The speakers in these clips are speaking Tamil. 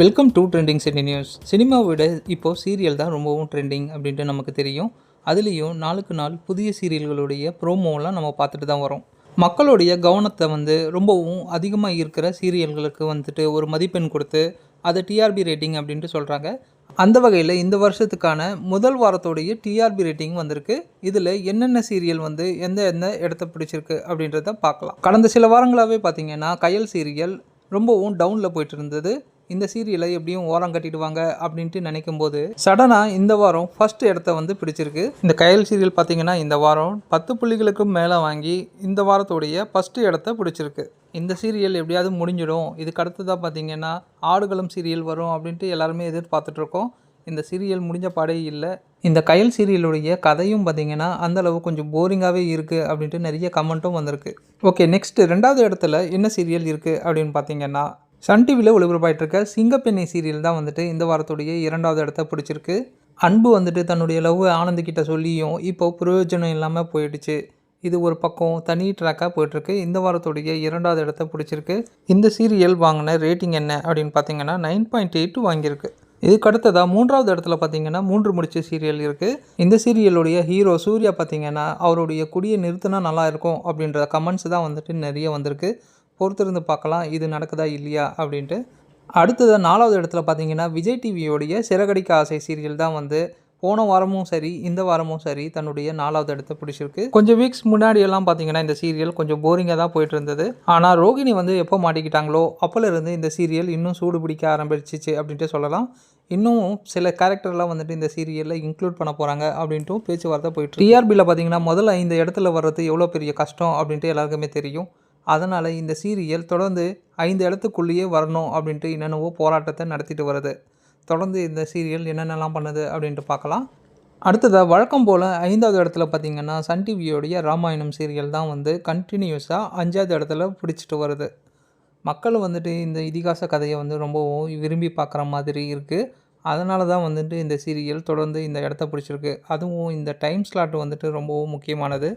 Welcome to trending cine news சினிமாவை விட இப்போது சீரியல் தான் ரொம்பவும் ட்ரெண்டிங் அப்படின்ட்டு நமக்கு தெரியும். அதுலேயும் நாளுக்கு நாள் புதிய சீரியல்களுடைய ப்ரோமோலாம் நம்ம பார்த்துட்டு தான் வரோம். மக்களுடைய கவனத்தை வந்து ரொம்பவும் அதிகமாக இருக்கிற சீரியல்களுக்கு வந்துட்டு ஒரு மதிப்பெண் கொடுத்து அதை டிஆர்பி ரேட்டிங் அப்படின்ட்டு சொல்கிறாங்க அந்த வகையில் இந்த வருஷத்துக்கான முதல் வாரத்தோடைய டிஆர்பி ரேட்டிங் வந்திருக்கு. இதில் என்னென்ன சீரியல் வந்து எந்த எந்த இடத்த பிடிச்சிருக்கு அப்படின்றத பார்க்கலாம். கடந்த சில வாரங்களாகவே பார்த்தீங்கன்னா கயல் சீரியல் ரொம்பவும் டவுனில் போயிட்டு இருந்தது. இந்த சீரியலை எப்படியும் ஓரம் கட்டிடுவாங்க அப்படின்ட்டு நினைக்கும் போது சடனாக இந்த வாரம் ஃபர்ஸ்ட் இடத்த வந்து பிடிச்சிருக்கு. இந்த கயல் சீரியல் பார்த்தீங்கன்னா இந்த வாரம் பத்து புள்ளிகளுக்கும் மேலே வாங்கி இந்த வாரத்துடைய ஃபஸ்ட்டு இடத்த பிடிச்சிருக்கு. இந்த சீரியல் எப்படியாவது முடிஞ்சிடும். இதுக்கு அடுத்ததாக பார்த்தீங்கன்னா ஆடுகளம் சீரியல் வரும் அப்படின்ட்டு எல்லாருமே எதிர்பார்த்துட்ருக்கோம் இந்த சீரியல் முடிஞ்ச பாடே இல்லை. இந்த கயல் சீரியலுடைய கதையும் பார்த்தீங்கன்னா அந்தளவு கொஞ்சம் போரிங்காகவே இருக்குது அப்படின்ட்டு நிறைய கமெண்ட்டும் வந்திருக்கு. ஓகே நெக்ஸ்ட்டு ரெண்டாவது இடத்துல என்ன சீரியல் இருக்குது அப்படின்னு பார்த்தீங்கன்னா சன் டிவியில் ஒளிபரப்பாயிட்டு இருக்க சிங்கப்பெண்ணை சீரியல் தான் வந்துட்டு இந்த வாரத்துடைய இரண்டாவது இடத்த பிடிச்சிருக்கு. அன்பு வந்துட்டு தன்னுடைய லவ் ஆனந்த் கிட்ட சொல்லியும் இப்போ பிரயோஜனம் இல்லாமல் போயிடுச்சு. இது ஒரு பக்கம் தனி ட்ராக்காக போயிட்டுருக்கு. இந்த வாரத்துடைய இரண்டாவது இடத்த பிடிச்சிருக்கு. இந்த சீரியல் வாங்கின ரேட்டிங் என்ன அப்படின்னு பார்த்தீங்கன்னா நைன் பாயிண்ட் எயிட் வாங்கியிருக்கு. இதுக்கு அடுத்ததாக மூன்றாவது இடத்துல பார்த்தீங்கன்னா மூன்று முடிச்ச சீரியல் இருக்குது இந்த சீரியலுடைய ஹீரோ சூர்யா பார்த்தீங்கன்னா அவருடைய குடியை நிறுத்தினா நல்லா இருக்கும் அப்படின்ற கமெண்ட்ஸ் தான் வந்துட்டு நிறைய வந்திருக்கு. பொறுத்திருந்து பார்க்கலாம் இது நடக்குதா இல்லையா அப்படின்ட்டு. அடுத்ததாக நாலாவது இடத்துல பார்த்தீங்கன்னா விஜய் டிவியோடைய சிறகடிக்க ஆசை சீரியல் தான் வந்து போன வாரமும் சரி இந்த வாரமும் சரி தன்னுடைய நாலாவது இடத்த பிடிச்சிருக்கு. கொஞ்சம் வீக்ஸ் முன்னாடி எல்லாம் பார்த்தீங்கன்னா இந்த சீரியல் கொஞ்சம் போரிங்காக தான் போயிட்டு இருந்தது ஆனால் ரோகிணி வந்து எப்போ மாட்டிக்கிட்டாங்களோ அப்போலேருந்து இந்த சீரியல் இன்னும் சூடு பிடிக்க ஆரம்பிச்சிச்சு அப்படின்ட்டு சொல்லலாம். இன்னும் சில கேரக்டர்லாம் வந்துட்டு இந்த சீரியலில் இன்க்ளூட் பண்ண போகிறாங்க அப்படின்ட்டும் பேச்சுவார்த்தை போயிட்டு டிஆர்பியில் பார்த்தீங்கன்னா முதல்ல இந்த இடத்துல வர்றது எவ்வளோ பெரிய கஷ்டம் அப்படின்ட்டு எல்லாருக்குமே தெரியும். அதனால் இந்த சீரியல் தொடர்ந்து ஐந்து இடத்துக்குள்ளேயே வரணும் அப்படின்ட்டு என்னென்னவோ போராட்டத்தை நடத்திட்டு வருது. தொடர்ந்து இந்த சீரியல் என்னென்னலாம் பண்ணுது அப்படின்ட்டு பார்க்கலாம். அடுத்ததாக வழக்கம் போல் ஐந்தாவது இடத்துல பார்த்திங்கன்னா சன் டிவியோடைய ராமாயணம் சீரியல் தான் வந்து கண்டினியூஸாக அஞ்சாவது இடத்துல பிடிச்சிட்டு வருது. மக்கள் வந்துட்டு இந்த இதிகாச கதையை வந்து ரொம்பவும் விரும்பி பார்க்குற மாதிரி இருக்குது அதனால தான் வந்துட்டு இந்த சீரியல் தொடர்ந்து இந்த இடத்த பிடிச்சிருக்கு. அதுவும் இந்த டைம் ஸ்லாட் வந்துட்டு ரொம்பவும் முக்கியமானது.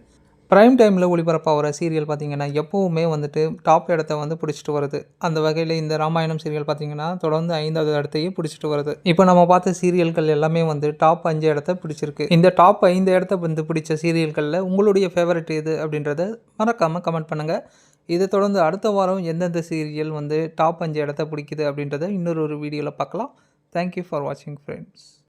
ப்ரைம் டைமில் ஒளிபரப்பாகிற சீரியல் பார்த்திங்கன்னா எப்போவுமே வந்துட்டு டாப் இடத்த வந்து பிடிச்சிட்டு வருது. அந்த வகையில் இந்த ராமாயணம் சீரியல் பார்த்திங்கன்னா தொடர்ந்து ஐந்தாவது இடத்தையே பிடிச்சிட்டு வருது. இப்போ நம்ம பார்த்த சீரியல்கள் எல்லாமே வந்து டாப் அஞ்சு இடத்த பிடிச்சிருக்கு. இந்த டாப் ஐந்து இடத்த வந்து பிடிச்ச சீரியல்களில் உங்களுடைய ஃபேவரட் எது அப்படின்றத மறக்காமல் கமெண்ட் பண்ணுங்கள் இதை தொடர்ந்து அடுத்த வாரம் எந்தெந்த சீரியல் வந்து டாப் அஞ்சு இடத்த பிடிக்குது அப்படின்றத இன்னொரு ஒரு வீடியோவில் பார்க்கலாம். தேங்க்யூ ஃபார் வாட்சிங் ஃப்ரெண்ட்ஸ்